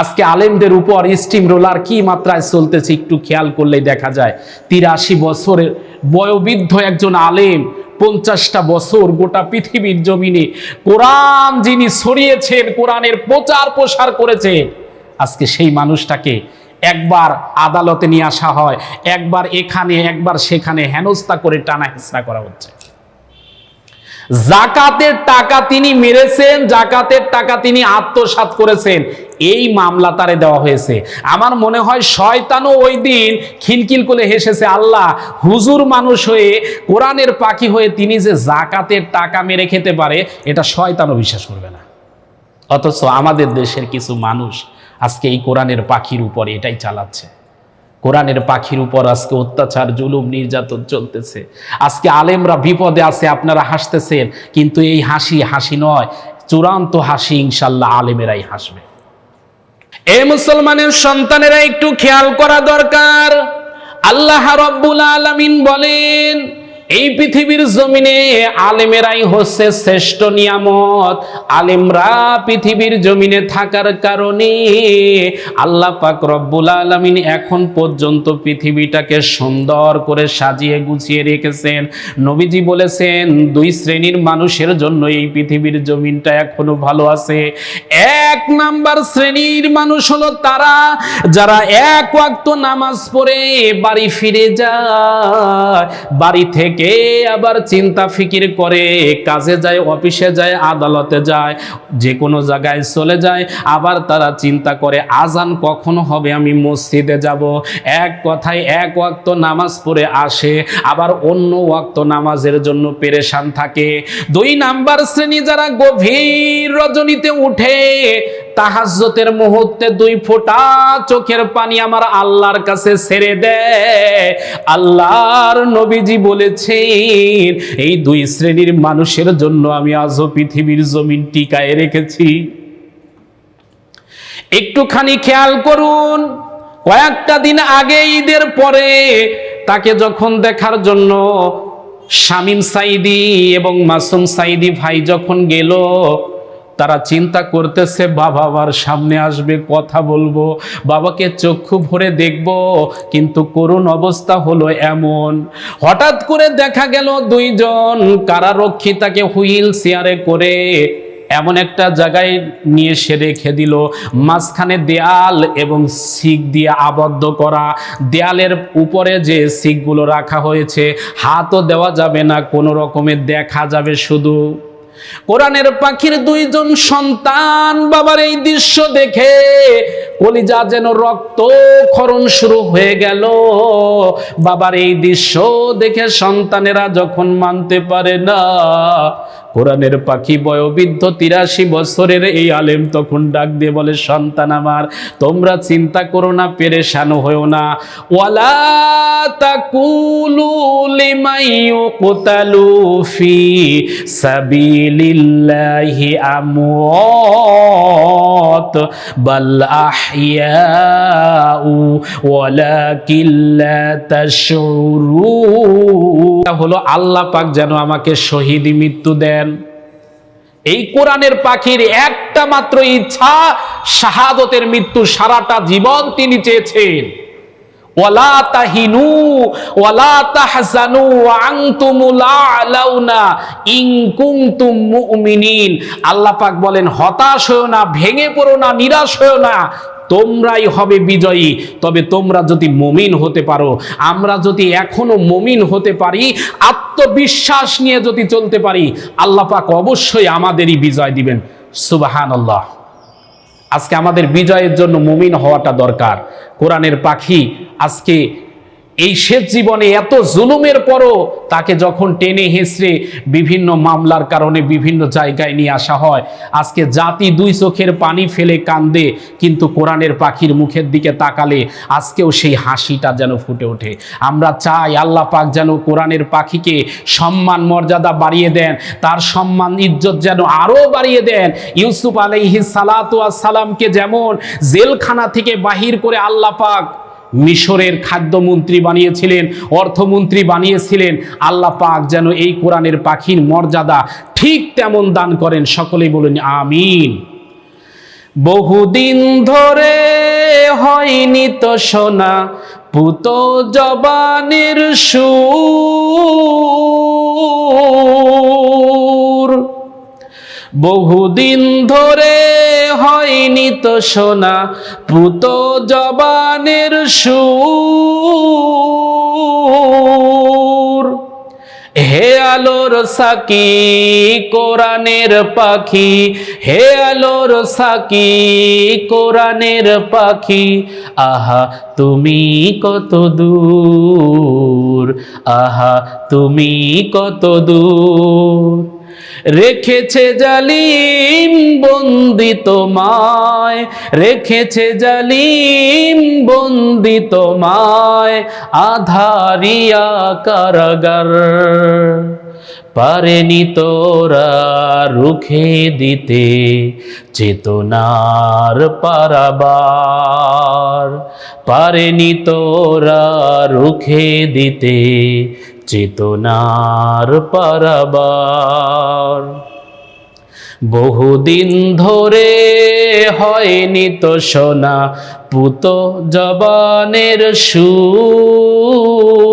আজকে আলেমদের উপর স্টিম রোলার কি মাত্রায় চলতেছে একটু খেয়াল করলেই দেখা যায়। তিরাশি বছরের বয়োবৃদ্ধ একজন আলেম, পঞ্চাশটা বছর গোটা পৃথিবীর জমিনে কোরআন যিনি ছড়িয়েছেন, কোরআনের প্রচার প্রসার করেছে আজকে সেই মানুষটাকে একবার আদালতে নিয়ে আসা হয়, একবার এখানে, একবার সেখানে হেনস্থা করে টানা হেঁচড়া করা হচ্ছে। জাকাতের টাকা তিনি মেরেছেন, জাকাতের টাকা তিনি আত্মসাৎ করেছেন। এই মামলা তারে দেওয়া হয়েছে। আমার মনে হয় শয়তানও ওই দিন খিলখিল করে হেসেছে, আল্লাহ, হুজুর মানুষ হয়ে, কোরআনের পাখি হয়ে তিনি যে জাকাতের টাকা মেরে খেতে পারে, এটা শয়তানও বিশ্বাস করবে না। অথচ আমাদের দেশের কিছু মানুষ আজকে এই কোরআনের পাখির উপর এটাই চালাচ্ছে। কোরআনের পাখির উপর আজকে অত্যাচার, জুলুম, নির্যাতন চলতেছে। আজকে আলেমরা বিপদে আছে, আপনারা হাসতেছেন, কিন্তু এই হাসি হাসি নয়, চূড়ান্ত হাসি ইনশাল্লাহ আলেমেরাই হাসবে। এ মুসলমানের সন্তানেরা একটু খেয়াল করা দরকার। আল্লাহ রব্বুল আলমিন বলেন এই পৃথিবীর জমিনে আলেমেরাই হচ্ছে শ্রেষ্ঠ নিয়ামত। আলেমরা পৃথিবীর জমিনে থাকার কারণে আল্লাহ পাক রব্বুল আলামিন এখন পর্যন্ত পৃথিবীটাকে সুন্দর করে সাজিয়ে গুছিয়ে রেখেছেন। নবীজি বলেছেন, দুই শ্রেণির মানুষের জন্য এই পৃথিবীর জমিনটা এখনও ভালো আছে। এক নাম্বার শ্রেণির মানুষ হলো তারা যারা এক ওয়াক্ত নামাজ পড়ে বাড়ি ফিরে যায়, বাড়ি থেকে আবার চিন্তা ফিকির করে? কাজে যায়, অফিসে যায়, আদালতে যায়, যে কোনো জায়গায় চলে যায়, আবার তারা চিন্তা করে, আজান কখন হবে? আমি মসজিদে যাব। এক কথায় এক ওয়াক্ত নামাজ পড়ে আসে, আবার অন্য ওয়াক্ত নামাজের জন্য পেরেশান থাকে। দুই নাম্বার শ্রেণি যারা গভীর রজনীতে উঠে তাহাজ্জতের মুহূর্তে দুই ফোঁটা চোখের পানি আমার আল্লাহর কাছে ছেড়ে দেয় আল্লাহর নবীজি বলেছেন, এই দুই শ্রেণির মানুষের জন্য আমি আজও পৃথিবীর জমিন টিকায় রেখেছি। একটুখানি খেয়াল করুন, কয়েকটা দিন আগে ঈদের পরে তাকে যখন দেখার জন্য শামীম সাইদি এবং মাসুম সাইদি ভাই যখন গেল তারা চিন্তা করতেছে, বাবা আমার সামনে আসবে, কথা বলব, বাবাকে চক্ষু ভরে দেখব। কিন্তু করুণ অবস্থা হলো এমন। হঠাৎ করে দেখা গেল দুইজন কারারক্ষী তাকে হুইল চেয়ারে করে এমন একটা জায়গায় নিয়ে সে রেখে দিল। মাঝখানে দেয়াল এবং শিক দিয়ে আবদ্ধ করা। দেয়ালের উপরে যে শিকগুলো রাখা হয়েছে, হাতও দেওয়া যাবে না, কোনো রকমের দেখা যাবে শুধু। কোরআনের পাখির দুইজন সন্তান বাবার এই দৃশ্য দেখে কলিজা যেন রক্ত খরণ শুরু হয়ে গেল। বাবার এই দৃশ্য দেখে সন্তানেরা যখন মানতে পারে না কোরআনের পাখি বয়োবৃদ্ধ তিরাশি বছরের এই আলেম তখন ডাক দিয়ে বলে, সন্তান আমার, তোমরা চিন্তা করো না, পেরেশান হয়েও না। হলো আল্লাহ পাক যেন আমাকে শহীদ মৃত্যু দেন। এই কোরআনের পাখির একটা মাত্র ইচ্ছা, শাহাদতের মৃত্যু সারাটা জীবন তিনি চেয়েছেন। ওয়ালা তাহিনু বলেন, হতাশ হয়েও না, ভেঙে পড়ো না, নিরাশ হয়েও না। তোমরাই হবে বিজয়ী। তবে তোমরা যদি মমিন হতে পারো, আমরা যদি এখনও মমিন হতে পারি, আত্মবিশ্বাস নিয়ে যদি চলতে পারি, আল্লাহ পাক অবশ্যই আমাদেরই বিজয় দিবেন। সুবাহান আল্লাহ আজকে আমাদের বিজয়ের জন্য মুমিন হওয়াটা দরকার। কোরআনের পাখি আজকে এই শেষ জীবনে এত জুলুমের পরও তাকে যখন টেনে হেসড়ে বিভিন্ন মামলার কারণে বিভিন্ন জায়গায় নিয়ে আসা হয়, আজকে জাতি দুই চোখের পানি ফেলে কান্দে, কিন্তু কোরআনের পাখির মুখের দিকে তাকালে আজকেও সেই হাসিটা যেন ফুটে ওঠে। আমরা চাই আল্লাহ পাক যেন কোরআনের পাখিকে সম্মান, মর্যাদা বাড়িয়ে দেন, তার সম্মান, ইজ্জত যেন আরও বাড়িয়ে দেন। ইউসুফ আলাইহি সালাতু সালামকে যেমন জেলখানা থেকে বাহির করে আল্লাহ পাক মিশরের খাদ্যমন্ত্রী বানিয়েছিলেন, অর্থমন্ত্রী বানিয়েছিলেন। আল্লাহ পাক যেন এই কোরআনের পাখির মর্যাদা ঠিক তেমন দান করেন। সকলেই বলেন, আমিন। বহুদিন ধরে হয়নি তো সোনা, পুত জবানের সুর। বহুদিন ধরে হয়নি তো সোনা পুত জবানের সুর। হে আলোর সাকি কোরআনের পাখি, হে আলোর সাকি কোরআনের পাখি, আহা তুমি কত দূর, আহা তুমি কত দূর। রেখেছে জালিম বন্দি তোমায়, রেখেছে জালিম বন্দি তোমায় আধারিয়া কারাগার। পারেনি তোরা রুখে দিতে চেতনার পারাবার। পারেনি তোরা রুখে দিতে চেতনার পারাবার। বহুদিন ধরে হয়নি তো সোনা পুত জবানের সুর।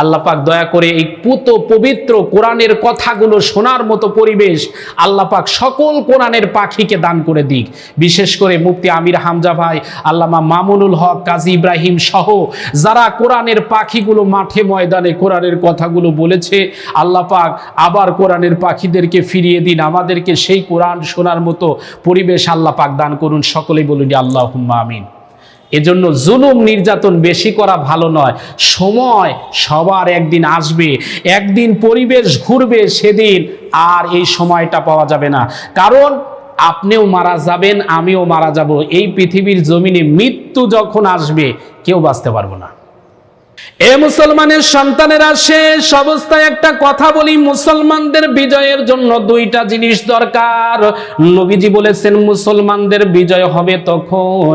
আল্লাহ পাক দয়া করে এই পুত পবিত্র কোরআনের কথাগুলো শোনার মতো পরিবেশ আল্লাহ পাক সকল কোরআনের পাখিকে দান করে দিক। বিশেষ করে মুফতি আমির হামজা ভাই, আল্লামা মামুনুল হক, কাজী ইব্রাহিম সহ যারা কোরআনের পাখিগুলো মাঠে ময়দানে কোরআনের কথাগুলো বলেছে, আল্লাহ পাক আবার কোরআনের পাখিদেরকে ফিরিয়ে দিন। আমাদেরকে সেই কোরআন শোনার মতো পরিবেশ আল্লাহ পাক দান করুন। সকলেই বলুন আল্লাহ আমিন। এজন্য জুলুম নির্যাতন বেশি করা ভালো নয়। সময় সবার একদিন আসবে, একদিন পরিবেশ ঘুরবে সেদিন আর এই সময়টা পাওয়া যাবে না। কারণ আপনিও মারা যাবেন, আমিও মারা যাব। এই পৃথিবীর জমিনে মৃত্যু যখন আসবে, কেউ বাঁচতে পারব না। এ মুসলমানের সন্তানেরা শেষ অবস্থায় একটা কথা বলি, মুসলমানদের বিজয়ের জন্য দুইটা জিনিস দরকার। নবীজি বলেছেন, মুসলমানদের বিজয় হবে তখন।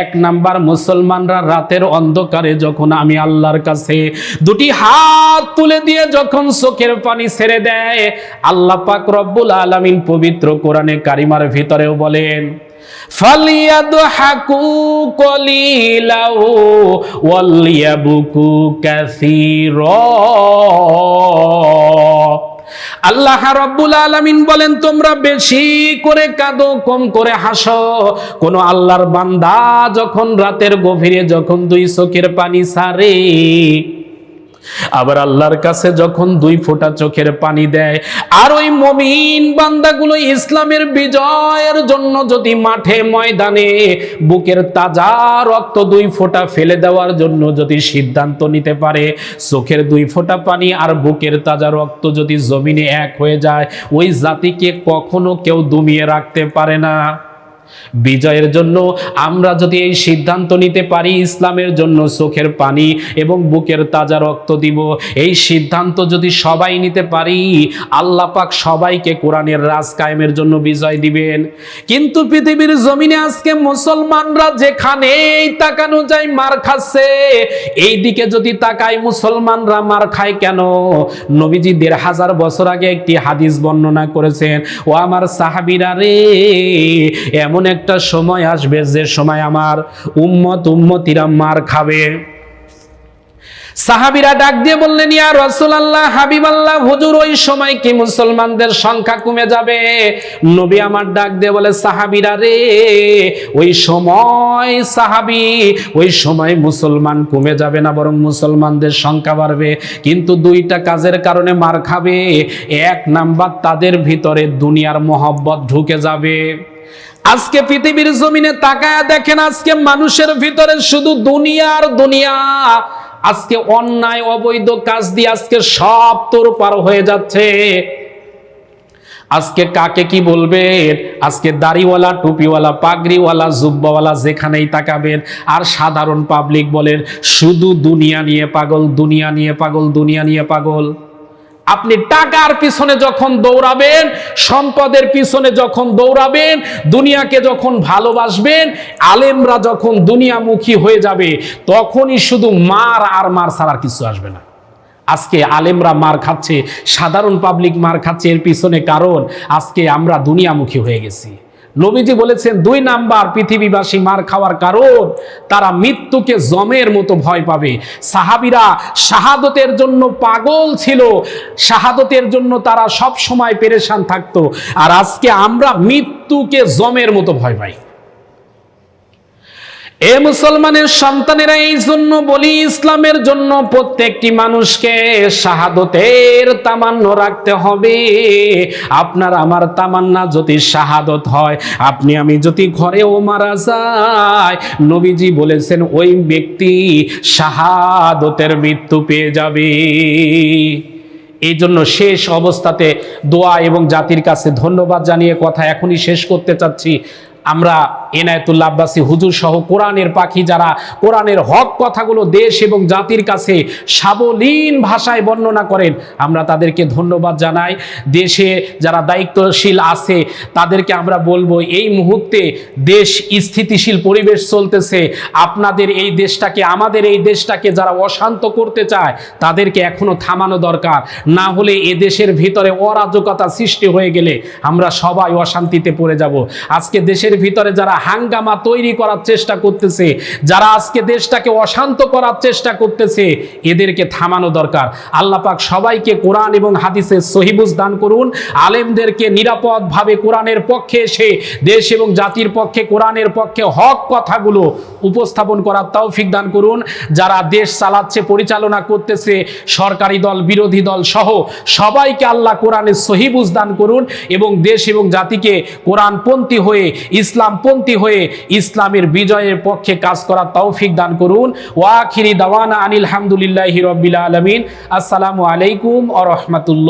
এক নাম্বার, মুসলমানরা রাতের অন্ধকারে যখন আমি আল্লাহর কাছে দুটি হাত তুলে দিয়ে যখন চোখের পানি ছেড়ে দেয়, আল্লাহ পাক রব্বুল আলামিন পবিত্র কোরআনে কারিমার ভিতরেও বলেন ফালিয়াদহাকু কলিলাও ওয়ালিয়াবুকু কাসীরা। আল্লাহ রব্বুল আলামিন বলেন, তোমরা বেশি করে কাঁদো, কম করে হাসো। কোন আল্লাহর বান্দা যখন রাতের গভীরে যখন দুই চোখের পানি সারে আবার আল্লাহর কাছে যখন দুই ফোঁটা চোখের পানি দেয়, আর ওই মমিন বান্দাগুলো ইসলামের বিজয়ের জন্য যদি মাঠে ময়দানে বুকের তাজা রক্ত দুই ফোঁটা ফেলে দেওয়ার জন্য যদি সিদ্ধান্ত নিতে পারে, চোখের দুই ফোঁটা পানি আর বুকের তাজা রক্ত যদি জমিনে এক হয়ে যায়, ওই জাতিকে কখনো কেউ দমিয়ে রাখতে পারে না। বিজয়ের জন্য। আমরা যদি এই সিদ্ধান্ত নিতে পারি, ইসলামের জন্য চোখের পানি এবং বুকের তাজা রক্ত দিব। এই সিদ্ধান্ত যদি সবাই নিতে পারি, আল্লাহ পাক সবাইকে কোরআনের রাজ কায়েমের জন্য বিজয় দিবেন। কিন্তু পৃথিবীর জমিনে আজকে মুসলমানরা যেখানেই তাকানো যায় মার খাচ্ছে। এই দিকে যদি তাকায় মুসলমানরা মার খায় কেন? নবীজি দেড় হাজার বছর আগে একটি হাদিস বর্ণনা করেছেন, ও আমার সাহাবিরা রে, এমন একটা সময় আসবে যে সময় আমার উম্মত উম্মতিরা মার খাবে। সাহাবিরা ডাক দিয়ে বললেন, ইয়া রাসূলুল্লাহ, হাবিবাল্লাহ, হুজুর, ওই সময় কি মুসলমানদের সংখ্যা কমে যাবে? নবী আমার ডাক দিয়ে বলে, সাহাবিরা রে, ওই সময় সাহাবি, ওই সময় মুসলমান কমে যাবে না, বরং মুসলমানদের সংখ্যা বাড়বে। কিন্তু দুইটা কাজের কারণে মার খাবে, এক নাম্বার তাদের ভিতরে দুনিয়ার মহব্বত ঢুকে যাবে। আজকে পৃথিবীর জমিনে তাকায় দেখেন, আজকে মানুষের ভিতরে শুধু দুনিয়ার দুনিয়া। আজকে অন্যায়, অবৈধ কাজ দিয়ে আজকে সব তোর পার হয়ে যাচ্ছে। আজকে কাকে কি বলবেন? আজকে দাড়িওয়ালা, টুপিওয়ালা, পাগড়িওয়ালা, জুব্বাওয়ালা যেখানেই তাকাবেন, আর সাধারণ পাবলিক বলেন, শুধু দুনিয়া নিয়ে পাগল, দুনিয়া নিয়ে পাগল, দুনিয়া নিয়ে পাগল। আপনি টাকার পিছনে যখন দৌড়াবেন, সম্পদের পিছনে যখন দৌড়াবেন, দুনিয়াকে যখন ভালোবাসবেন, আলেমরা যখন দুনিয়ামুখী হয়ে যাবে, তখনই শুধু মার আর মার ছাড়ার কিছু আসবে না। আজকে আলেমরা মার খাচ্ছে, সাধারণ পাবলিক মার খাচ্ছে এর পিছনে কারণ, আজকে আমরা দুনিয়ামুখী হয়ে গেছি। নবীজি বলেছেন, দুই নাম্বার পৃথিবীবাসী মার খাওয়ার কারণ, তারা মৃত্যুকে জমের মতো ভয় পাবে। সাহাবিরা শাহাদতের জন্য পাগল ছিল, শাহাদতের জন্য তারা সব সময় পেরেশান থাকতো। আর আজকে আমরা মৃত্যুকে জমের মতো ভয় পাই। এ মুসলমানের সন্তানেরা এই জন্য বলি, ইসলামের জন্য প্রত্যেকটি মানুষকে শাহাদতের তামান্ন রাখতে হবে। আপনার আমার তামান্না যদি শাহাদত হয়, আপনি, আমি যদি ঘরেও মারা যায় নবীজি বলেছেন, ওই ব্যক্তি শাহাদতের মৃত্যু পেয়ে যাবে। এই জন্য শেষ অবস্থাতে দোয়া এবং জাতির কাছে ধন্যবাদ জানিয়ে কথা এখনই শেষ করতে চাচ্ছি। আমরা এনায়তুল্লাহ আব্বাসী হুজুর সহ কোরআনের পাখি যারা কোরআনের হক কথাগুলো দেশ এবং জাতির কাছে সাবলীন ভাষায় বর্ণনা করেন, আমরা তাদেরকে ধন্যবাদ জানাই। দেশে যারা দায়িত্বশীল আছে, তাদেরকে আমরা বলব, এই মুহূর্তে দেশ স্থিতিশীল পরিবেশ চলতেছে। আপনাদের এই দেশটাকে, আমাদের এই দেশটাকে যারা অশান্ত করতে চায়, তাদেরকে এখনও থামানো দরকার। না হলে এ দেশের ভিতরে অরাজকতা সৃষ্টি হয়ে গেলে আমরা সবাই অশান্তিতে পড়ে যাব। আজকে দেশের ভিতরে যারা হাঙ্গামা তৈরি করার চেষ্টা করতেছে, যারা আজকে দেশটাকে অশান্ত করার চেষ্টা করতেছে, এদেরকে থামানো দরকার। আল্লাহ পাক সবাইকে কোরআন এবং হাদিসের সহিবুজ দান করুন। আলেমদেরকে নিরাপদভাবে কোরআনের পক্ষে এসে, দেশ এবং জাতির পক্ষে কোরআনের পক্ষে হক কথাগুলো উপস্থাপন করার তৌফিক দান করুন। যারা দেশ চালাচ্ছে, পরিচালনা করতেছে, সরকারি দল, বিরোধী দল সহ সবাইকে আল্লাহ কোরআনের সহিবুজ দান করুন এবং দেশ এবং জাতিকে কোরআনপন্থী হয়ে ইসলামপন্থী হয়ে ইসলামের বিজয়ের পক্ষে কাজ করার তৌফিক দান করুন। ওয়াখিরি দাওয়ানা আনিল হামদুলিল্লাহি রব্বিল আলামিন। আসসালামু আলাইকুম আ রহমতুল্লাহ।